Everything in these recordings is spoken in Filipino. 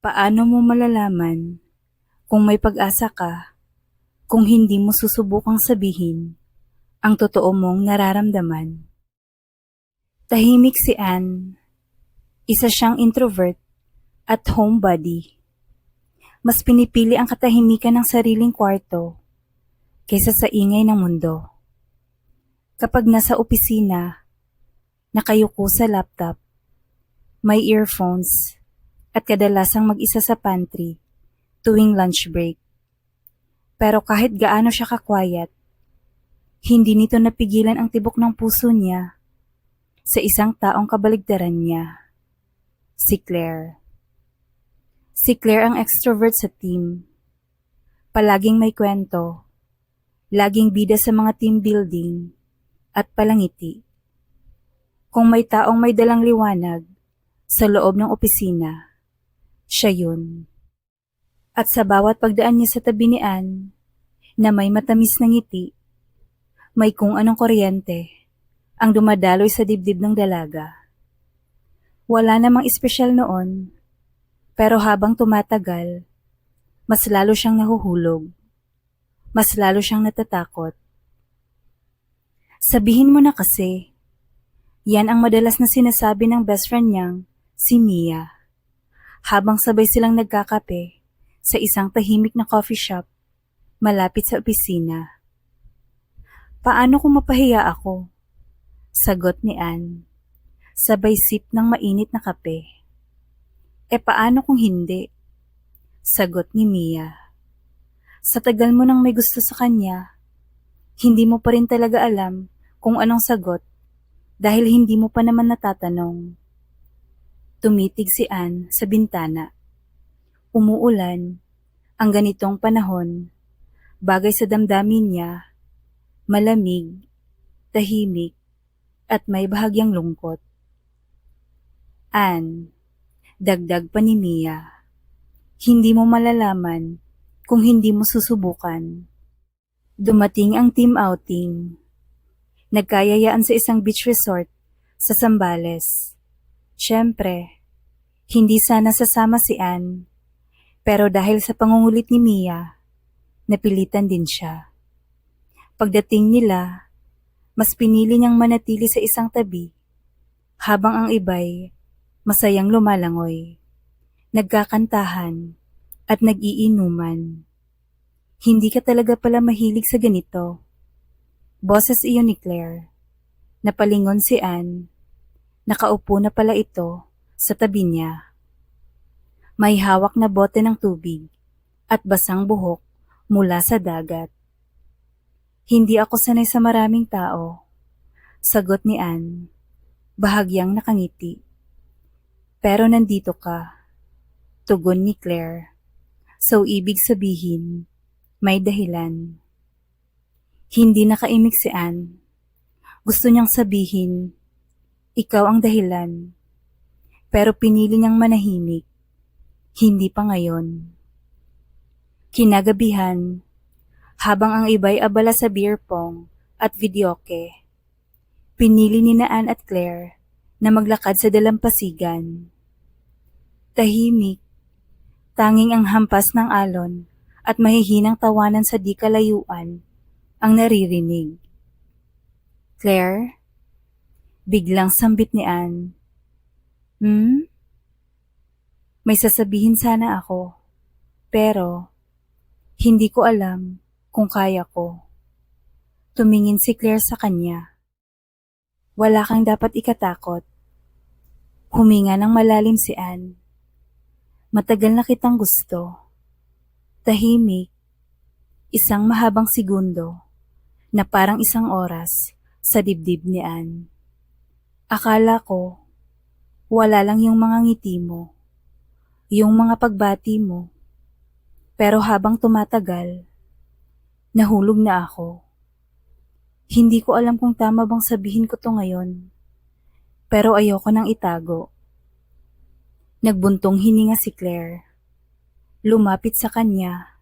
Paano mo malalaman kung may pag-asa ka kung hindi mo susubukang sabihin ang totoo mong nararamdaman? Tahimik si Anne. Isa siyang introvert at homebody. Mas pinipili ang katahimikan ng sariling kwarto kaysa sa ingay ng mundo. Kapag nasa opisina, nakayuko sa laptop, may earphones, at kadalasang mag-isa sa pantry tuwing lunch break. Pero kahit gaano siya kakwayat, hindi nito napigilan ang tibok ng puso niya sa isang taong kabaligtaran niya, si Claire. Si Claire ang extrovert sa team. Palaging may kwento, laging bida sa mga team building, at palangiti. Kung may taong may dalang liwanag sa loob ng opisina, siya yun. At sa bawat pagdaan niya sa tabi ni Anne, na may matamis na ngiti, may kung anong kuryente ang dumadaloy sa dibdib ng dalaga. Wala namang espesyal noon, pero habang tumatagal, mas lalo siyang nahuhulog. Mas lalo siyang natatakot. Sabihin mo na kasi, yan ang madalas na sinasabi ng best friend niyang, si Mia habang sabay silang nagkakape sa isang tahimik na coffee shop malapit sa opisina. Paano kung mapahiya ako? Sagot ni Anne. Sabay sip ng mainit na kape. E paano kung hindi? Sagot ni Mia. Sa tagal mo nang may gusto sa kanya, hindi mo pa rin talaga alam kung anong sagot dahil hindi mo pa naman natatanong. Tumitig si Anne sa bintana. Umuulan. Ang ganitong panahon, bagay sa damdamin niya, malamig, tahimik, at may bahagyang lungkot. Anne, dagdag pa ni Mia, hindi mo malalaman kung hindi mo susubukan. Dumating ang team outing. Nagkayayaan sa isang beach resort sa Sambales. Siyempre, hindi sana sasama si Anne. Pero dahil sa pangungulit ni Mia, napilitan din siya. Pagdating nila, mas pinili niyang manatili sa isang tabi, habang ang iba'y masayang lumalangoy, nagkakantahan, at nag-iinuman. Hindi ka talaga pala mahilig sa ganito. Boses iyon ni Claire. Napalingon si Anne Nakaupo na pala ito sa tabi niya. May hawak na bote ng tubig at basang buhok mula sa dagat. Hindi ako sanay sa maraming tao. Sagot ni Anne, bahagyang nakangiti. Pero nandito ka. Tugon ni Claire. So ibig sabihin, may dahilan. Hindi nakaimik si Anne. Gusto niyang sabihin ikaw ang dahilan. Pero pinili niyang manahimik. Hindi pa ngayon. Kinagabihan, habang ang iba'y abala sa beer pong at videoke, pinili ni Naan at Claire na maglakad sa dalampasigan. Tahimik, tanging ang hampas ng alon at mahihinang tawanan sa di kalayuan ang naririnig. Claire, Biglang sambit ni Anne. Hmm? May sasabihin sana ako, pero hindi ko alam kung kaya ko. Tumingin si Claire sa kanya. Wala kang dapat ikatakot. Huminga ng malalim si Anne. Matagal na kitang gusto. Tahimik. Isang mahabang segundo na parang isang oras sa dibdib ni Anne. Akala ko, wala lang yung mga ngiti mo, yung mga pagbati mo. Pero habang tumatagal, nahulog na ako. Hindi ko alam kung tama bang sabihin ko to ngayon, pero ayoko nang itago. Nagbuntong hininga si Claire. Lumapit sa kanya.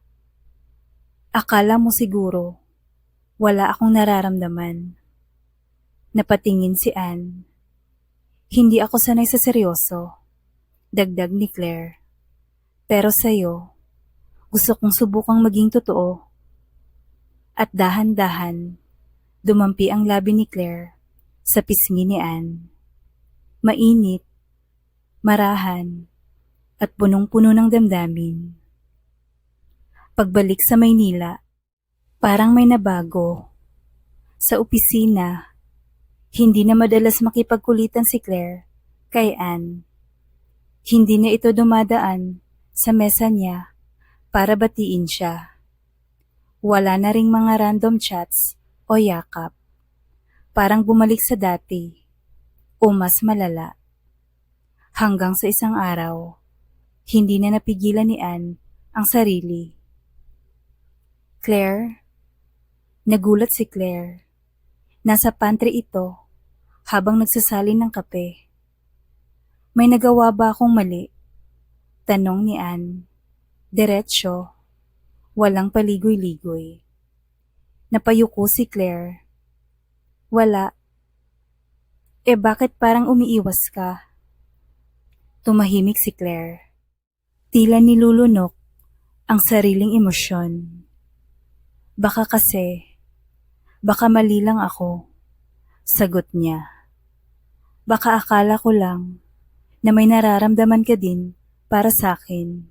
Akala mo siguro, wala akong nararamdaman. Napatingin si Anne. Hindi ako sanay sa seryoso. Dagdag ni Claire. Pero sa'yo, gusto kong subukang maging totoo. At dahan-dahan, dumampi ang labi ni Claire sa pisngi ni Anne. Mainit, marahan, at punong-puno ng damdamin. Pagbalik sa Maynila, parang may nabago. Sa opisina, hindi na madalas makipagkulitan si Claire kay Anne. Hindi na ito dumadaan sa mesa niya para batiin siya. Wala na ring mga random chats o yakap. Parang bumalik sa dati o mas malala. Hanggang sa isang araw, hindi na napigilan ni Anne ang sarili. Claire? Nagulat si Claire. Nasa pantry ito habang nagsasalin ng kape. May nagawa ba akong mali? Tanong ni Anne. Diretsyo. Walang paligoy-ligoy. Napayuko si Claire. Wala. Eh bakit parang umiiwas ka? Tumahimik si Claire. Tila nilulunok ang sariling emosyon. Baka kasi, baka mali lang ako. Sagot niya. Baka akala ko lang na may nararamdaman ka din para sa akin.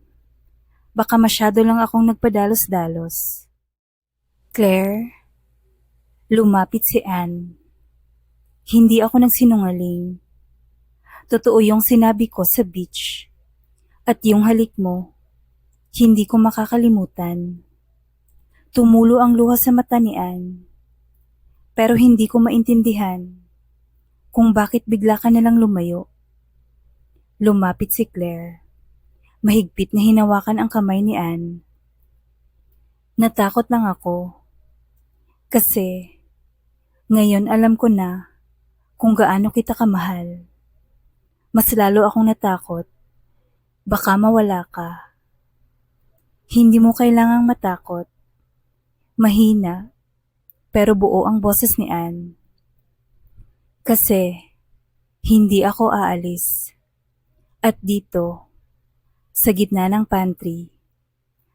Baka masyado lang akong nagpadalos-dalos. Claire, lumapit si Anne. Hindi ako nagsinungaling. Totoo yung sinabi ko sa beach. At yung halik mo, hindi ko makakalimutan. Tumulo ang luha sa mata ni Anne. Pero hindi ko maintindihan kung bakit bigla ka nalang lumayo. Lumapit si Claire. Mahigpit na hinawakan ang kamay ni Anne. Natakot lang ako. Kasi, ngayon alam ko na kung gaano kita kamahal. Mas lalo akong natakot. Baka mawala ka. Hindi mo kailangang matakot. Mahina, pero buo ang boses ni Anne. Kasi, hindi ako aalis. At dito, sa gitna ng pantry,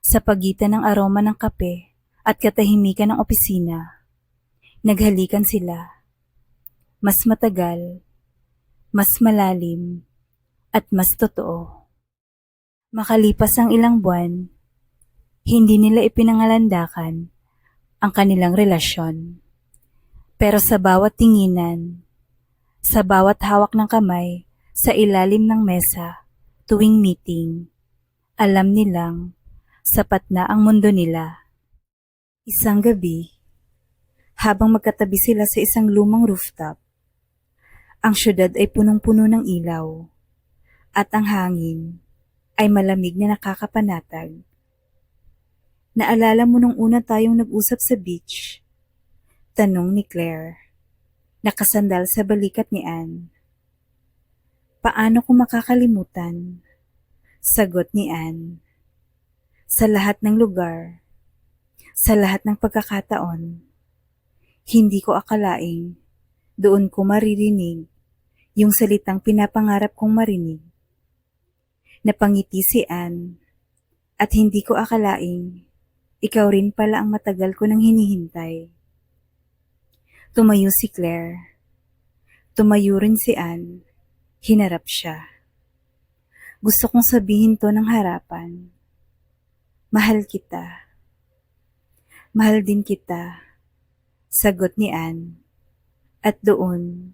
sa pagitan ng aroma ng kape at katahimikan ng opisina, naghalikan sila. Mas matagal, mas malalim, at mas totoo. Makalipas ang ilang buwan, hindi nila ipinangalandakan ang kanilang relasyon. Pero sa bawat tinginan, sa bawat hawak ng kamay sa ilalim ng mesa tuwing meeting, alam nilang sapat na ang mundo nila. Isang gabi, habang magkatabi sila sa isang lumang rooftop, ang syudad ay punong-puno ng ilaw at ang hangin ay malamig na nakakapanatag. Naalala mo nung una tayong nag-usap sa beach? Tanong ni Claire, nakasandal sa balikat ni Anne. Paano ko makakalimutan? Sagot ni Anne. Sa lahat ng lugar, sa lahat ng pagkakataon, hindi ko akalaing doon ko maririnig yung salitang pinapangarap kong marinig. Napangiti si Anne at hindi ko akalaing ikaw rin pala ang matagal ko nang hinihintay. Tumayo si Claire. Tumayo rin si Anne. Hinarap siya. Gusto kong sabihin to ng harapan. Mahal kita. Mahal din kita. Sagot ni Anne. At doon,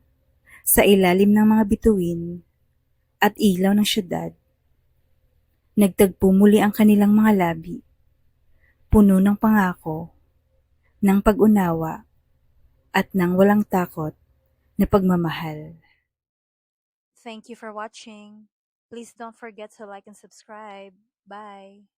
sa ilalim ng mga bituin at ilaw ng syudad, nagtagpo muli ang kanilang mga labi puno ng pangako, ng pag-unawa, at ng walang takot na pagmamahal. Thank you for watching. Please don't forget to like and subscribe. Bye.